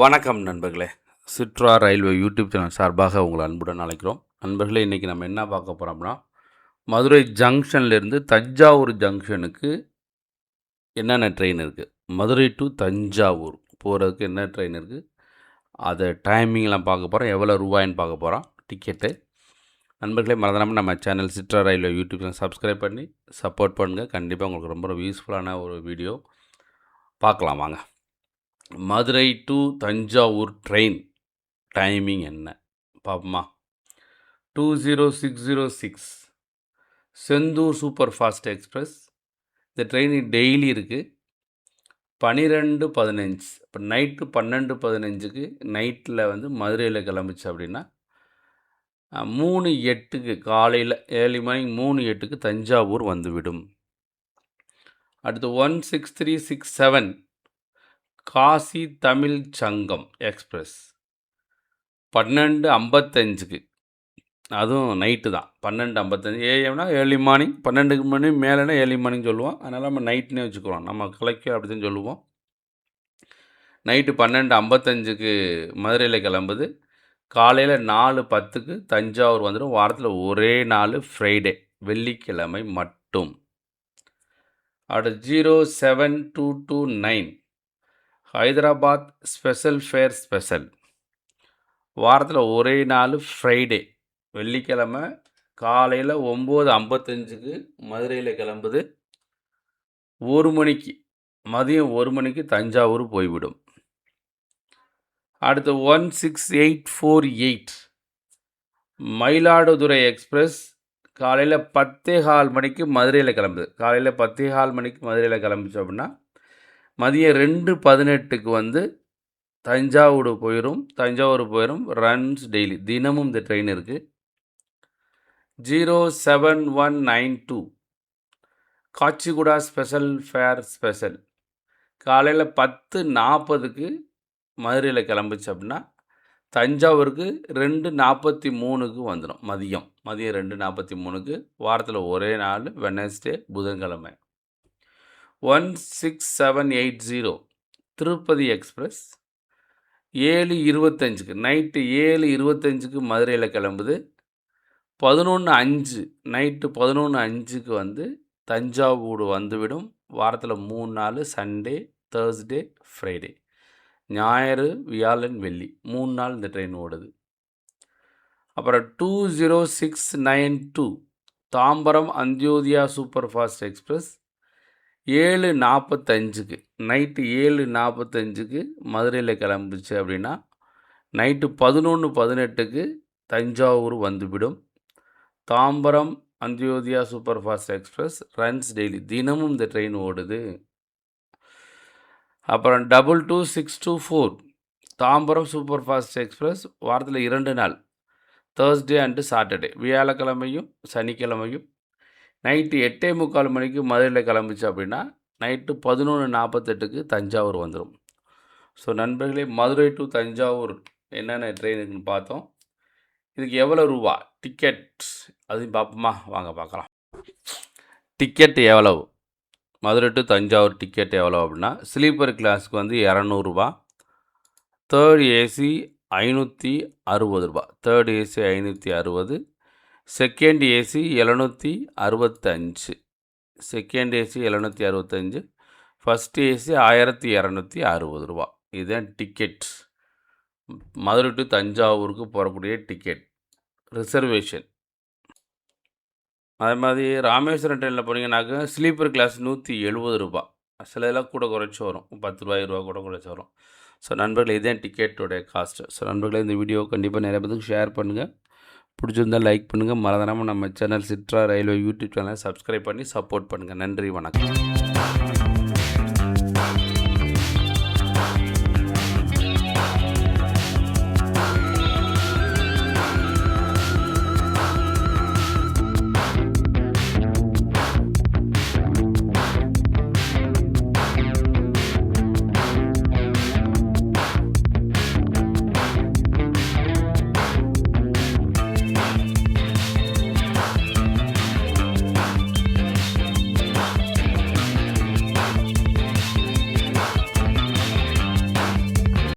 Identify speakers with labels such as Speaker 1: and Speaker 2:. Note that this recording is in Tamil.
Speaker 1: வணக்கம் நண்பர்களே. சிட்ரா ரயில்வே யூடியூப் சேனல் சார்பாக உங்களை அன்புடன் அழைக்கிறோம். நண்பர்களே இன்றைக்கி நம்ம என்ன பார்க்க போகிறோம்னா மதுரை ஜங்ஷன்லேருந்து தஞ்சாவூர் ஜங்ஷனுக்கு என்னென்ன ட்ரெயின் இருக்குது மதுரை டு தஞ்சாவூர் போகிறதுக்கு என்ன ட்ரெயின் இருக்குது அதை டைமிங்லாம் பார்க்க போகிறோம் எவ்வளோ ரூபாயின்னு பார்க்க போகிறோம் டிக்கெட்டு. நண்பர்களே மறந்துடாமல் நம்ம channel Chitra railway YouTube channel subscribe பண்ணி சப்போர்ட் பண்ணுங்கள் கண்டிப்பாக உங்களுக்கு ரொம்ப யூஸ்ஃபுல்லான ஒரு வீடியோ. பார்க்கலாம் வாங்க. Madurai to Thanjavur train timing என்ன? பாப்போமா. Two zero six zero six Sendur super fast express இந்த ட்ரெயின் டெய்லி இருக்குது பன்னிரெண்டு பதினஞ்சு. இப்போ நைட்டு பன்னெண்டு பதினஞ்சுக்கு நைட்டில் வந்து மதுரையில் கிளம்பிச்சு அப்படின்னா மூணு எட்டுக்கு காலையில் ஏர்லி மார்னிங் மூணு எட்டுக்கு தஞ்சாவூர் வந்துவிடும். அடுத்து one six three six seven Kashi Tamil Sangam express. பன்னெண்டு ஐம்பத்தஞ்சுக்கு அதுவும் நைட்டு தான். பன்னெண்டு ஐம்பத்தஞ்சு ஏஎம்னா ஏர்லி மார்னிங். பன்னெண்டுக்கு மணி மேலேனா ஏர்லி மார்னிங் சொல்லுவோம். அதனால் நம்ம நைட்னே வச்சுக்கிறோம். நம்ம கலைக்க அப்படி தான் சொல்லுவோம். நைட்டு பன்னெண்டு ஐம்பத்தஞ்சுக்கு மதுரையில் கிளம்புது. காலையில் நாலு பத்துக்கு தஞ்சாவூர் வந்துடும். வாரத்தில் ஒரே நாள் ஃப்ரைடே. வெள்ளிக்கிழமை மட்டும். அடுத்து zero seven two two nine. Hyderabad special fare special. வாரத்தில் ஒரே நாள் ஃப்ரைடே. வெள்ளிக்கிழமை காலையில் ஒம்பது ஐம்பத்தஞ்சுக்கு மதுரையில் கிளம்புது. ஒரு மணிக்கு மதியம் ஒரு மணிக்கு தஞ்சாவூர் போய்விடும். அடுத்து one six eight four eight. Mayiladuthurai express காலையில் பத்தே கால் மணிக்கு மதுரையில் கிளம்புது. காலையில் பத்தே கால் மணிக்கு மதுரையில் கிளம்புச்சு அப்படின்னா மதியம் ரெண்டு பதினெட்டுக்கு வந்து தஞ்சாவூர் போயிடும் தஞ்சாவூர் போயிடும் ரன்ஸ் டெய்லி தினமும் இந்த ட்ரெயின் இருக்குது zero seven one nine two Kachiguda special fare special காலையில் பத்து நாற்பதுக்கு மதுரையில் கிளம்புச்சு அப்படின்னா தஞ்சாவூருக்கு ரெண்டு நாற்பத்தி மூணுக்கு வந்துடும் மதியம். மதியம் ரெண்டு நாற்பத்தி மூணுக்கு. வாரத்தில் ஒரே நாள் வெனஸ்டே புதன்கிழமை. One six seven eight zero Tirupati express ஏழு இருபத்தஞ்சுக்கு நைட்டு ஏழு இருபத்தஞ்சுக்கு மதுரையில் கிளம்புது. பதினொன்று அஞ்சு நைட்டு பதினொன்று அஞ்சுக்கு வந்து தஞ்சாவூர் வந்துவிடும். வாரத்தில் மூணு நாள் சண்டே தேர்ஸ்டே ஃப்ரைடே ஞாயிறு வியாழன் வெள்ளி மூணு நாள் இந்த ட்ரெயின் ஓடுது. அப்புறம் two zero six nine two Tambaram Antyodaya super fast express ஏழு நாற்பத்தஞ்சுக்கு நைட்டு ஏழு நாற்பத்தஞ்சுக்கு மதுரையில் கிளம்புச்சு அப்படின்னா நைட்டு பதினொன்று பதினெட்டுக்கு தஞ்சாவூர் வந்துவிடும். Tambaram Antyodaya super fast express runs daily. தினமும் இந்த ட்ரெயின் ஓடுது. அப்புறம் double two six two four Tambaram super fast express வாரத்தில் இரண்டு நாள் தேர்ஸ்டே அண்டு சாட்டர்டே வியாழக்கிழமையும் சனிக்கிழமையும் நைட்டு எட்டே முக்கால் மணிக்கு மதுரையில் கிளம்புச்சு அப்படின்னா நைட்டு பதினொன்று நாற்பத்தெட்டுக்கு தஞ்சாவூர் வந்துடும் ஸோ நண்பர்களே மதுரை டு தஞ்சாவூர் என்னென்ன ட்ரெயினுக்குன்னு பார்த்தோம். இதுக்கு எவ்வளோ ரூபா? டிக்கெட்ஸ் அதையும் பார்ப்போமா? வாங்க பார்க்கலாம். டிக்கெட் எவ்வளவு? மதுரை டு தஞ்சாவூர் டிக்கெட் எவ்வளோ அப்படின்னா ஸ்லீப்பர் கிளாஸுக்கு வந்து இரநூறுபா தேர்ட் ஏசி ஐநூற்றி அறுபது ரூபா. தேர்ட் ஏசி ஐநூற்றி அறுபது. செகண்ட் ஏசி எழுநூற்றி அறுபத்தஞ்சு. செகண்ட் ஏசி எழுநூற்றி அறுபத்தஞ்சு. ஃபஸ்ட் ஏசி ஆயிரத்தி இரநூத்தி அறுபது ரூபா. இதுதான் டிக்கெட் மதுரை டு தஞ்சாவூருக்கு போகக்கூடிய டிக்கெட் ரிசர்வேஷன் அதே மாதிரி ராமேஸ்வரம் ட்ரெயினில் போனீங்கன்னாக்க ஸ்லீப்பர் கிளாஸ் நூற்றி எழுபது ரூபா. சில இதெல்லாம் கூட குறைச்சி வரும். பத்து ரூபாய் ரூபா கூட குறைச்சி வரும். ஸோ நண்பர்களே இதுதான் டிக்கெட்டோடைய காஸ்ட்டு ஸோ நண்பர்களே இந்த வீடியோ கண்டிப்பாக நிறைய பேருக்கு ஷேர் பண்ணுங்கள் பிடிச்சிருந்தால் லைக் பண்ணுங்கள் மறந்துடாமல் நம்ம சேனல் சிட்ரா ரயில்வே யூடியூப் சேனலை சப்ஸ்கிரைப் பண்ணி சப்போர்ட் பண்ணுங்கள் நன்றி வணக்கம்.